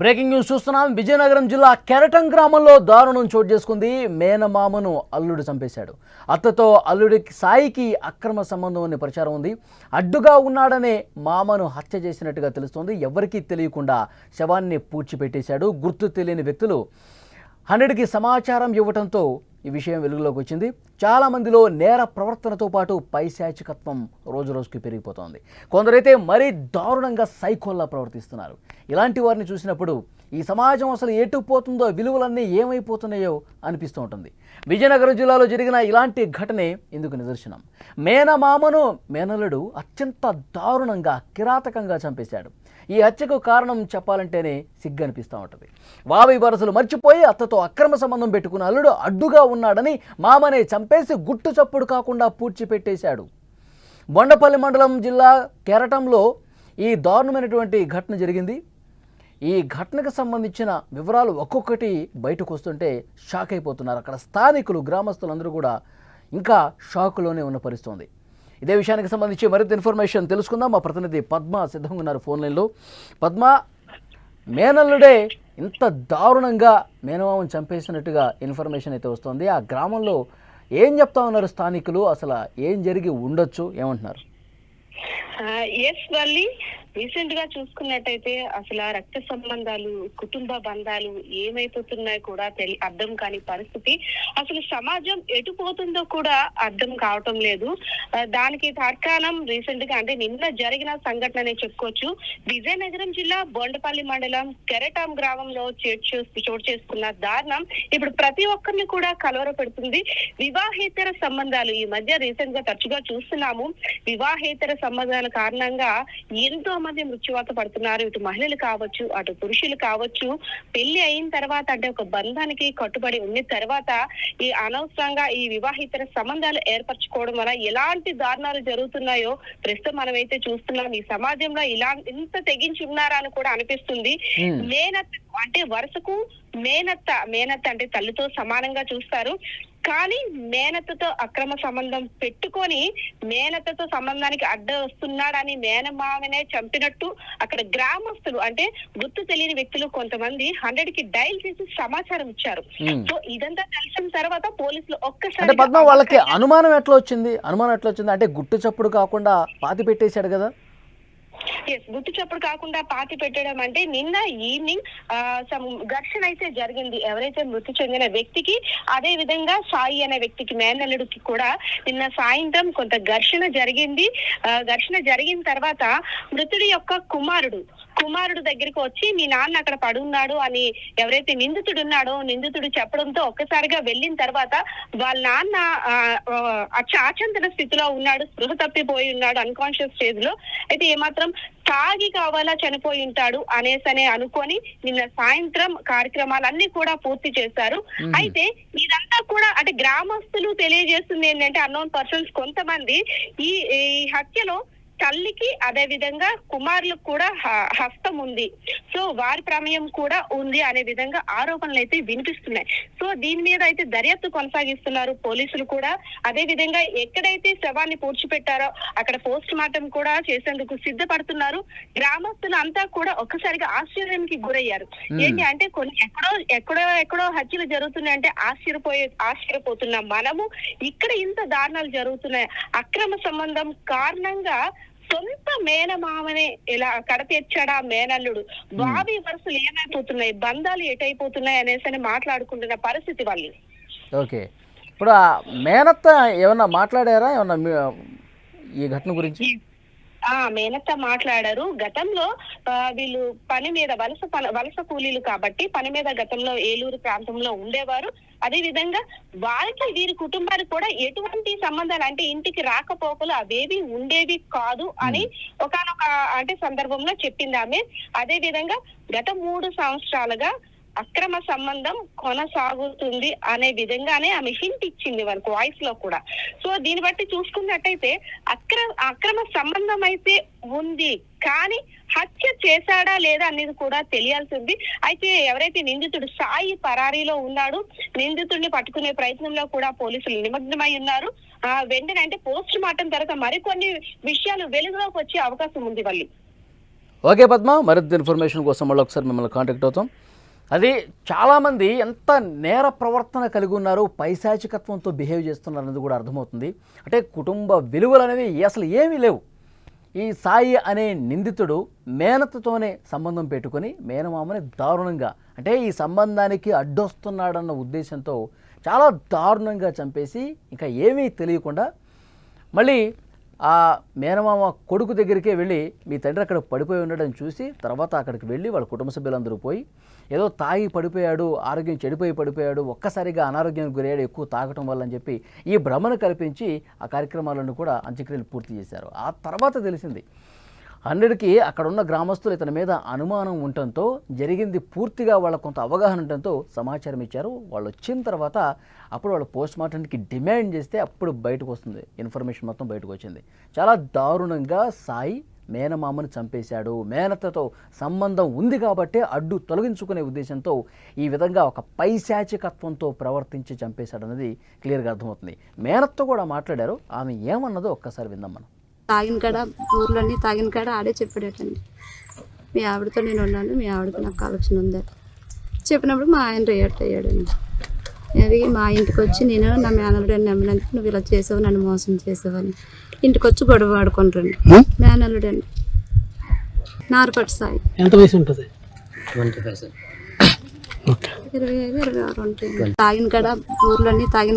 Breaking news చూస్తున్నాం. విజయనగరం జిల్లా కెరటం గ్రామంలో దారుణం చోటు చేసుకుంది. మేనమామను అల్లుడు చంపేశాడు. అత్తతో అల్లుడి సాయికి అక్రమ సంబంధం అనే ప్రచారం ఉంది. అడ్డుగా ఉన్నాడనే మామను హత్య చేసినట్టుగా తెలుస్తోంది. ఎవరికీ తెలియకుండా శవాన్ని పూడ్చిపెట్టేశాడు. గుర్తు తెలియని వ్యక్తులు హండ్రెడ్కి సమాచారం ఇవ్వడంతో ఈ విషయం వెలుగులోకి వచ్చింది. చాలామందిలో నేర ప్రవర్తనతో పాటు పైశాచికత్వం రోజు రోజుకి పెరిగిపోతోంది. కొందరైతే మరీ దారుణంగా సైకోల్లా ప్రవర్తిస్తున్నారు. ఇలాంటి వారిని చూసినప్పుడు ఈ సమాజం అసలు ఎటుపోతుందో విలువలన్నీ ఏమైపోతున్నాయో అనిపిస్తూ ఉంటుంది. విజయనగరం జిల్లాలో జరిగిన ఇలాంటి ఘటనే ఇందుకు నిదర్శనం. మేనమామను మేనలుడు అత్యంత దారుణంగా కిరాతకంగా చంపేశాడు. ఈ హత్యకు కారణం చెప్పాలంటేనే సిగ్గు అనిపిస్తూ ఉంటుంది. వావి వరసలు మర్చిపోయి అత్తతో అక్రమ సంబంధం పెట్టుకున్న అల్లుడు అడ్డుగా ఉన్నాడని మామనే చంపేసి గుట్టు చప్పుడు కాకుండా పూడ్చిపెట్టేశాడు. బొండపల్లి మండలం జిల్లా కెరటంలో ఈ దారుణమైనటువంటి ఘటన జరిగింది. ఈ ఘటనకు సంబంధించిన వివరాలు ఒక్కొక్కటి బయటకు వస్తుంటే షాక్ అయిపోతున్నారు. అక్కడ స్థానికులు గ్రామస్తులందరూ కూడా ఇంకా షాకులోనే ఉన్న పరిస్థితి ఉంది. ఇదే విషయానికి సంబంధించి మరింత ఇన్ఫర్మేషన్ తెలుసుకుందాం. మా ప్రతినిధి పద్మ సిద్ధంగా ఉన్నారు ఫోన్ లైన్లో. పద్మ మేనల్లుడే ఇంత దారుణంగా మేనమామను చంపేసినట్టుగా ఇన్ఫర్మేషన్ అయితే వస్తుంది. ఆ గ్రామంలో ఏం చెప్తా ఉన్నారు స్థానికులు? అసలు ఏం జరిగి ఉండొచ్చు? ఏమంటున్నారు? ఎస్ వల్లి రీసెంట్గా చూసుకున్నట్టయితే అసలు ఆ రక్త సంబంధాలు కుటుంబ బంధాలు ఏమైపోతున్నాయి కూడా తెలి అర్థం కాని పరిస్థితి. అసలు సమాజం ఎటు పోతుందో కూడా అర్థం కావటం లేదు. దానికి తార్కాణం రీసెంట్గా అంటే నిన్న జరిగిన సంఘటన చెప్పుకోవచ్చు. విజయనగరం జిల్లా బొండపల్లి మండలం కెరటాం గ్రామంలో చోటు చోటు చేసుకున్న దారుణం ఇప్పుడు ప్రతి ఒక్కరిని కూడా కలవర పెడుతుంది వివాహేతర సంబంధాలు ఈ మధ్య రీసెంట్గా తరచుగా చూస్తున్నాము. వివాహేతర సంబంధాల కారణంగా ఎంతో మంది మృత్యువాత పడుతున్నారు. ఇటు మహిళలు కావచ్చు అటు పురుషులు కావచ్చు. పెళ్ళి అయిన తర్వాత అంటే ఒక బంధానికి కట్టుబడి ఉన్న తర్వాత ఈ అనవసరంగా ఈ వివాహేతర సంబంధాలు ఏర్పరచుకోవడం వల్ల ఎలాంటి దారుణాలు జరుగుతున్నాయో ప్రస్తుతం మనం అయితే చూస్తున్నాం. ఈ సమాజంలో ఇలా ఇంత తెగించి ఉన్నారా అని కూడా అనిపిస్తుంది. మేనత్త అంటే వరుసకు మేనత్త మేనత్త అంటే తల్లితో సమానంగా చూస్తారు. కానీ మేనత్తతో అక్రమ సంబంధం పెట్టుకొని మేనత్తతో సంబంధానికి అడ్డ వస్తున్నాడని మేనమామనే చంపినట్టు అక్కడ గ్రామస్తులు అంటే గుర్తు తెలియని వ్యక్తులు కొంతమంది హండ్రెడ్కి డైల్ చేసి సమాచారం ఇచ్చారు. సో ఇదంతా తెలిసిన తర్వాత పోలీసులు ఒక్కసారి పద్మ వాళ్ళకి అనుమానం ఎట్లా వచ్చింది? అనుమానం ఎట్లా వచ్చింది? అంటే గుట్టు చప్పుడు కాకుండా పాతి పెట్టేశాడు కదా? ఎస్ గుర్తు చప్పుడు కాకుండా పాతి పెట్టడం అంటే నిన్న ఈవినింగ్ సమ్ ఘర్షణ అయితే జరిగింది. ఎవరైతే మృతి చెందిన వ్యక్తికి అదే విధంగా సాయి అనే వ్యక్తికి మేనల్లుడికి కూడా నిన్న సాయంత్రం కొంత ఘర్షణ జరిగింది. ఆ, ఘర్షణ జరిగిన తర్వాత మృతుడి యొక్క కుమారుడు కుమారుడు దగ్గరికి వచ్చి మీ నాన్న అక్కడ పడున్నాడు అని ఎవరైతే నిందితుడు ఉన్నాడో నిందితుడు చెప్పడంతో ఒక్కసారిగా వెళ్ళిన తర్వాత వాళ్ళ నాన్న ఆ, ఆచంతన స్థితిలో ఉన్నాడు స్పృహ తప్పిపోయి ఉన్నాడు అన్కాన్షియస్ స్టేజ్లో. అయితే ఏమాత్రం తాగి కావాలా చనిపోయి ఉంటాడు అనేసనే అనుకొని నిన్న సాయంత్రం కార్యక్రమాలన్నీ కూడా పూర్తి చేశారు. అయితే ఇదంతా కూడా అంటే గ్రామస్తులు తెలియజేస్తుంది ఏంటంటే అన్నోన్ పర్సన్స్ కొంతమంది ఈ ఈ హత్యలో తల్లికి అదే విధంగా కుమారులకు కూడా హస్తం ఉంది. సో వారి ప్రమేయం కూడా ఉంది అనే విధంగా ఆరోపణలు అయితే వినిపిస్తున్నాయి. సో దీని మీద అయితే దర్యాప్తు కొనసాగిస్తున్నారు పోలీసులు కూడా. అదే విధంగా ఎక్కడైతే శవాన్ని పూడ్చిపెట్టారో అక్కడ పోస్ట్ మార్టం కూడా చేసేందుకు సిద్ధపడుతున్నారు. గ్రామస్తులు అంతా కూడా ఒక్కసారిగా ఆశ్చర్యానికి గురయ్యారు. ఏంటి అంటే కొన్ని ఎక్కడో ఎక్కడో ఎక్కడో హత్యలు జరుగుతున్నాయి అంటే ఆశ్చర్యపోయే ఆశ్చర్యపోతున్నాం మనము. ఇక్కడ ఇంత దారుణాలు జరుగుతున్నాయి. అక్రమ సంబంధం కారణంగా మేనమామనే ఇలా కడతీర్చాడా మేనల్లుడు? బావి వరుసలు ఏమైపోతున్నాయి? బంధాలు ఎటైపోతున్నాయి అనేసి అని మాట్లాడుకుంటున్న పరిస్థితి వాళ్ళు ఓకే. ఇప్పుడు ఆ మేనత్త ఏమన్నా మాట్లాడారా? ఏమన్నా మీ- ఈ ఘటన గురించి? ఆ మేనత్త మాట్లాడారు. గతంలో వీళ్ళు పని మీద వలస వలస కూలీలు కాబట్టి పని మీద గతంలో ఏలూరు ప్రాంతంలో ఉండేవారు. అదే విధంగా వారికి వీరి కుటుంబానికి కూడా ఎటువంటి సంబంధాలు అంటే ఇంటికి రాకపోకలు అవేవి ఉండేవి కాదు అని ఒకానొక అంటే సందర్భంలో చెప్పింది ఆమె. అదే విధంగా గత మూడు సంవత్సరాలుగా అక్రమ సంబంధం కొనసాగుతుంది అనే విధంగానే ఆమె హింట్ ఇచ్చింది మనకు వాయిస్లో కూడా. సో దీన్ని బట్టి చూసుకున్నట్టయితే అక్రమ అక్రమ సంబంధం అయితే ఉంది కానీ హత్య చేశాడా లేదా అనేది కూడా తెలియాల్సింది. అయితే ఎవరైతే నిందితుడు సాయి పరారీలో ఉన్నాడు నిందితుడిని పట్టుకునే ప్రయత్నంలో కూడా పోలీసులు నిమగ్నమై ఉన్నారు. ఆ వెంటనే అంటే పోస్ట్ మార్టం తర్వాత మరికొన్ని విషయాలు వెలుగులోకి వచ్చే అవకాశం ఉంది మళ్ళీ. ఓకే పద్మ మరింత ఇన్ఫర్మేషన్ కోసం మళ్ళీ ఒకసారి మిమ్మల్ని కాంటాక్ట్ అవుతాం. అది చాలామంది ఎంత నేర ప్రవర్తన కలిగి ఉన్నారు పైశాచికత్వంతో బిహేవ్ చేస్తున్నారు అనేది కూడా అర్థమవుతుంది. అంటే కుటుంబ విలువలు అనేవి అసలు ఏమీ లేవు. ఈ సాయి అనే నిందితుడు మేనతతోనే సంబంధం పెట్టుకొని మేనమామని దారుణంగా అంటే ఈ సంబంధానికి అడ్డొస్తున్నాడన్న ఉద్దేశంతో చాలా దారుణంగా చంపేసి ఇంకా ఏమీ తెలియకుండా మళ్ళీ ఆ మేనమామ కొడుకు దగ్గరికే వెళ్ళి మీ తండ్రి అక్కడ పడిపోయి ఉండడం చూసి తర్వాత అక్కడికి వెళ్ళి వాళ్ళ కుటుంబ సభ్యులందరూ పోయి ఏదో తాగి పడిపోయాడు ఆరోగ్యం చెడిపోయి పడిపోయాడు ఒక్కసారిగా అనారోగ్యానికి గురయ్యాడు ఎక్కువ తాగటం వల్ల అని చెప్పి ఈ భ్రమను కల్పించి ఆ కార్యక్రమాలను కూడా అంత్యక్రియలు పూర్తి చేశారు. ఆ తర్వాత తెలిసింది హండ్రెడ్కి అక్కడ ఉన్న గ్రామస్తులు ఇతని మీద అనుమానం ఉండటంతో జరిగింది పూర్తిగా వాళ్ళ కొంత అవగాహన ఉండటంతో సమాచారం ఇచ్చారు. వాళ్ళు వచ్చిన తర్వాత అప్పుడు వాళ్ళు పోస్ట్ మార్టంకి డిమాండ్ చేస్తే అప్పుడు బయటకు వస్తుంది. ఇన్ఫర్మేషన్ మొత్తం బయటకు వచ్చింది. చాలా దారుణంగా సాయి మేనమామను చంపేశాడు. మేనతతో సంబంధం ఉంది కాబట్టి అడ్డు తొలగించుకునే ఉద్దేశంతో ఈ విధంగా ఒక పైశాచికత్వంతో ప్రవర్తించి చంపేశాడన్నది క్లియర్గా అర్థమవుతుంది. మేనత్తో కూడా మాట్లాడారు. ఆమె ఏమన్నదో ఒక్కసారి విందాం మనం. తాగిన కాడ ఊర్లన్నీ తాగిన కాడ ఆడే చెప్పాడటండి. మీ ఆవిడతో నేను ఉన్నాను మీ ఆవిడతో నాకు కలెక్షన్ ఉంది చెప్పినప్పుడు మా ఆయన రియాక్ట్ అయ్యాడండి. అది మా ఇంటికి వచ్చి నేను నా మేనల్లుడు నమ్మినందుకు నువ్వు ఇలా చేసావు నన్ను మోసం చేసావు అని ఇంటికి వచ్చి గొడవ ఆడుకుంటారండి. మేనల్లుడు అండి నారుపట్టి సాయి. ఎంత వయసు ఉంటుంది? ఇరవై ఐదు ఇరవై ఆరు ఉంటాయి తాగిన కాడ ఊర్లన్నీ తాగిన